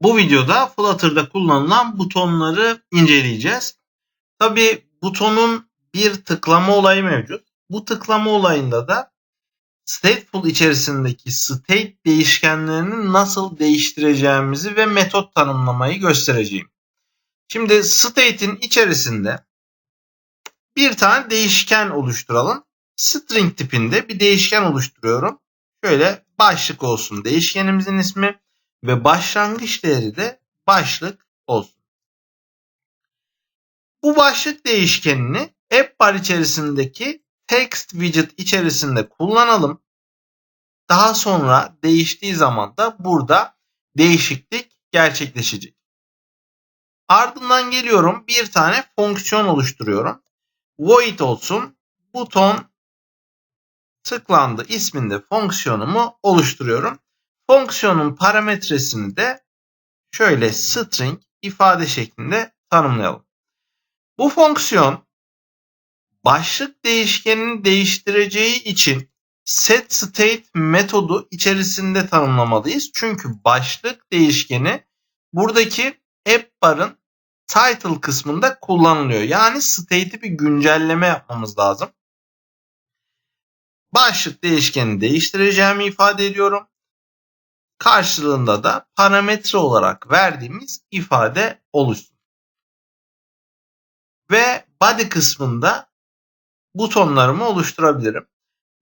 Bu videoda Flutter'da kullanılan butonları inceleyeceğiz. Tabi butonun bir tıklama olayı mevcut. Bu tıklama olayında da stateful içerisindeki state değişkenlerini nasıl değiştireceğimizi ve metot tanımlamayı göstereceğim. Şimdi state'in içerisinde bir tane değişken oluşturalım. String tipinde bir değişken oluşturuyorum. Şöyle başlık olsun değişkenimizin ismi ve başlangıç değeri de başlık olsun. Bu başlık değişkenini app bar içerisindeki text widget içerisinde kullanalım. Daha sonra değiştiği zaman da burada değişiklik gerçekleşecek. Ardından geliyorum bir tane fonksiyon oluşturuyorum. Void olsun buton tıklandı isminde fonksiyonumu oluşturuyorum. Fonksiyonun parametresini de şöyle string ifade şeklinde tanımlayalım. Bu fonksiyon başlık değişkenini değiştireceği için set state metodu içerisinde tanımlamalıyız. Çünkü başlık değişkeni buradaki app bar'ın title kısmında kullanılıyor. Yani state'i bir güncelleme yapmamız lazım. Başlık değişkeni değiştireceğimi ifade ediyorum. Karşılığında da parametre olarak verdiğimiz ifade oluşsun. Ve body kısmında butonlarımı oluşturabilirim.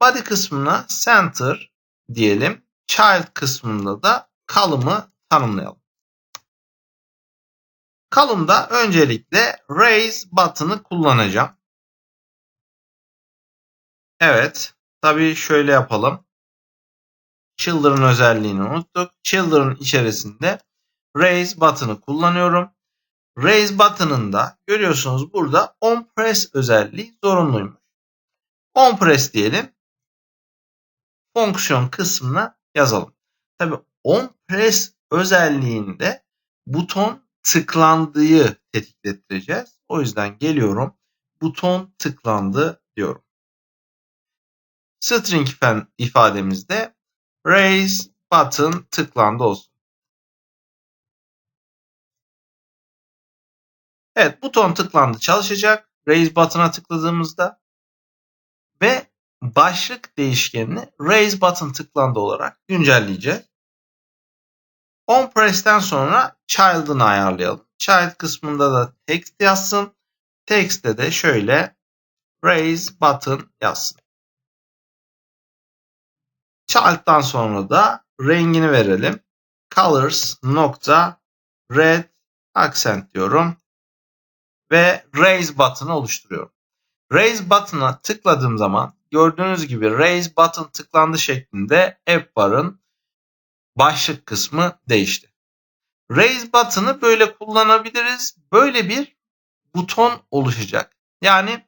Body kısmına center diyelim. Child kısmında da column'ı tanımlayalım. Column'da öncelikle raise button'ı kullanacağım. Evet. Tabii şöyle yapalım. Children özelliğini unuttuk. Children içerisinde raise button'ı kullanıyorum. Raise button'ında görüyorsunuz burada on press özelliği zorunluymuş. On press diyelim. Fonksiyon kısmına yazalım. Tabii on press özelliğinde buton tıklandığı tetiklettireceğiz. O yüzden geliyorum. Buton tıklandı diyorum. String ifademizde raise button tıklandı olsun. Evet buton tıklandı çalışacak. Raise button'a tıkladığımızda ve başlık değişkenini raise button tıklandı olarak güncelleyeceğiz. On press'ten sonra child'ını ayarlayalım. Child kısmında da text yazsın. Text'te de şöyle raise button yazsın. Child'dan sonra da rengini verelim. Colors nokta red accent diyorum ve raise button'ı oluşturuyorum. Raise button'a tıkladığım zaman gördüğünüz gibi raise button tıklandı şeklinde app bar'ın başlık kısmı değişti. Raise button'ı böyle kullanabiliriz. Böyle bir buton oluşacak. Yani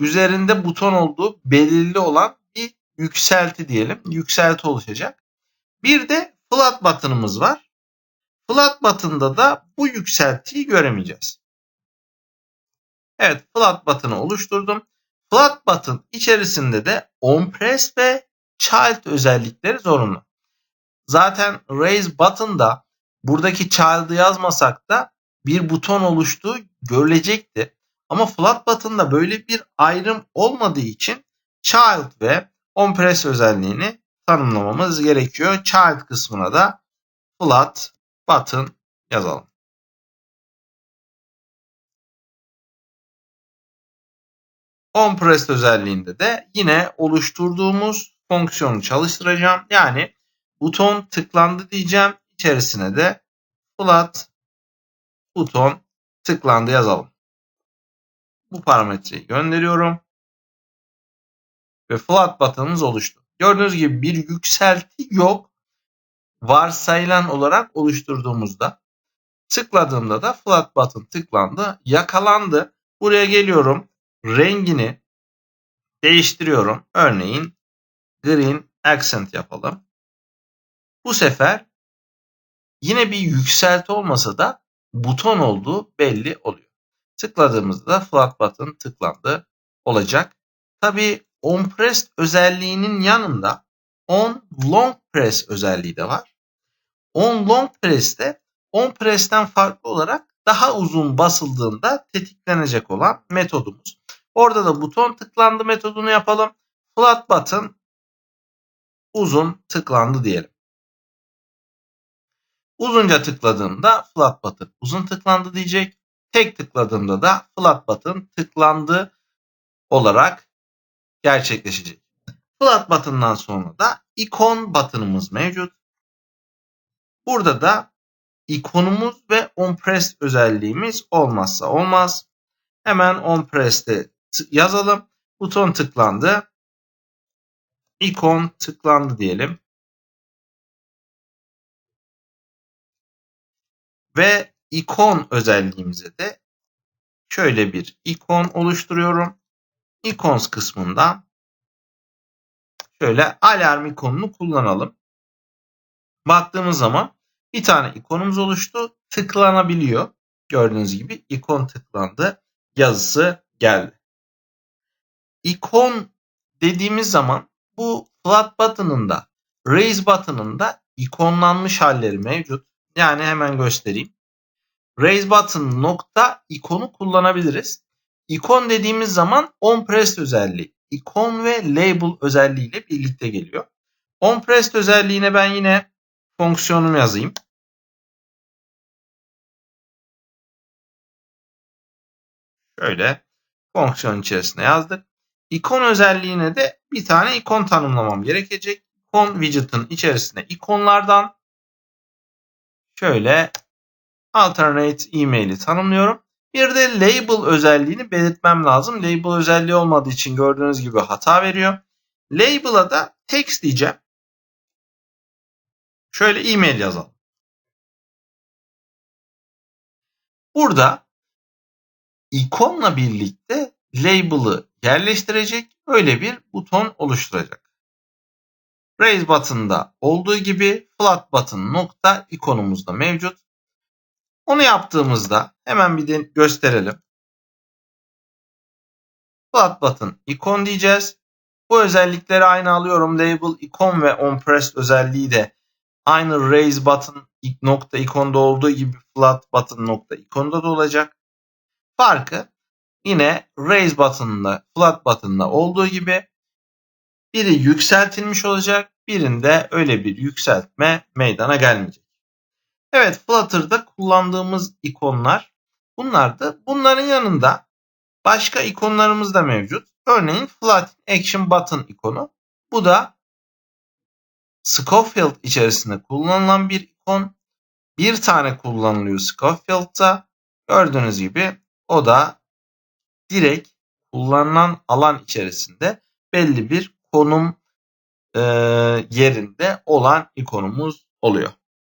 üzerinde buton olduğu belirli olan yükselti diyelim. Yükselti oluşacak. Bir de flat button'ımız var. Flat button'da da bu yükseltiyi göremeyeceğiz. Evet flat button'ı oluşturdum. Flat button içerisinde de onPress ve child özellikleri zorunlu. Zaten raise button'da buradaki child'ı yazmasak da bir buton oluştuğu görülecekti. Ama flat button'da böyle bir ayrım olmadığı için child ve onPress özelliğini tanımlamamız gerekiyor. Child kısmına da flat button yazalım. OnPress özelliğinde de yine oluşturduğumuz fonksiyonu çalıştıracağım. Yani buton tıklandı diyeceğim. İçerisine de flat buton tıklandı yazalım. Bu parametreyi gönderiyorum. Ve flat button'ımız oluştu. Gördüğünüz gibi bir yükselti yok. Varsayılan olarak oluşturduğumuzda tıkladığımda da flat button tıklandı. Yakalandı. Buraya geliyorum rengini değiştiriyorum. Örneğin green accent yapalım. Bu sefer yine bir yükselti olmasa da buton olduğu belli oluyor. Tıkladığımızda flat button tıklandı olacak. Tabi on press özelliğinin yanında on long press özelliği de var. On long press'te on press'ten farklı olarak daha uzun basıldığında tetiklenecek olan metodumuz. Orada da buton tıklandı metodunu yapalım. Flat button uzun tıklandı diyelim. Uzunca tıkladığımda flat button uzun tıklandı diyecek. Tek tıkladığımda da flat button tıklandı olarak gerçekleşecek. Flat button'dan sonra da ikon button'ımız mevcut. Burada da ikonumuz ve on press özelliğimiz olmazsa olmaz. Hemen on press'te yazalım. Buton tıklandı. İkon tıklandı diyelim. Ve ikon özelliğimize de şöyle bir ikon oluşturuyorum. Icons kısmında şöyle alarm ikonunu kullanalım. Baktığımız zaman bir tane ikonumuz oluştu. Tıklanabiliyor. Gördüğünüz gibi ikon tıklandı. Yazısı geldi. İkon dediğimiz zaman bu flat button'ın da raise button'ın da ikonlanmış halleri mevcut. Yani hemen göstereyim. Raise button nokta ikonu kullanabiliriz. İkon dediğimiz zaman on pressed özelliği. İkon ve label özelliğiyle birlikte geliyor. On pressed özelliğine ben yine fonksiyonumu yazayım. Şöyle fonksiyon içerisine yazdık. İkon özelliğine de bir tane ikon tanımlamam gerekecek. İkon widget'ın içerisine ikonlardan şöyle alternate email'i tanımlıyorum. Bir de label özelliğini belirtmem lazım. Label özelliği olmadığı için gördüğünüz gibi hata veriyor. Label'a da text diyeceğim. Şöyle e-mail yazalım. Burada ikonla birlikte label'ı yerleştirecek öyle bir buton oluşturacak. Raise button'da olduğu gibi flat button nokta ikonumuz da mevcut. Onu yaptığımızda hemen bir de gösterelim. Flat button ikon diyeceğiz. Bu özellikleri aynı alıyorum. Label ikon ve on pressed özelliği de aynı raise button nokta ikonda olduğu gibi flat button nokta ikonda da olacak. Farkı yine raise button'la flat button'la olduğu gibi biri yükseltilmiş olacak. Birinde öyle bir yükseltme meydana gelmeyecek. Evet Flutter'da kullandığımız ikonlar bunlar da bunların yanında başka ikonlarımız da mevcut. Örneğin Flat Action Button ikonu. Bu da Scofield içerisinde kullanılan bir ikon. Bir tane kullanılıyor Scofield'da. Gördüğünüz gibi o da direkt kullanılan alan içerisinde belli bir konum e, yerinde olan ikonumuz oluyor.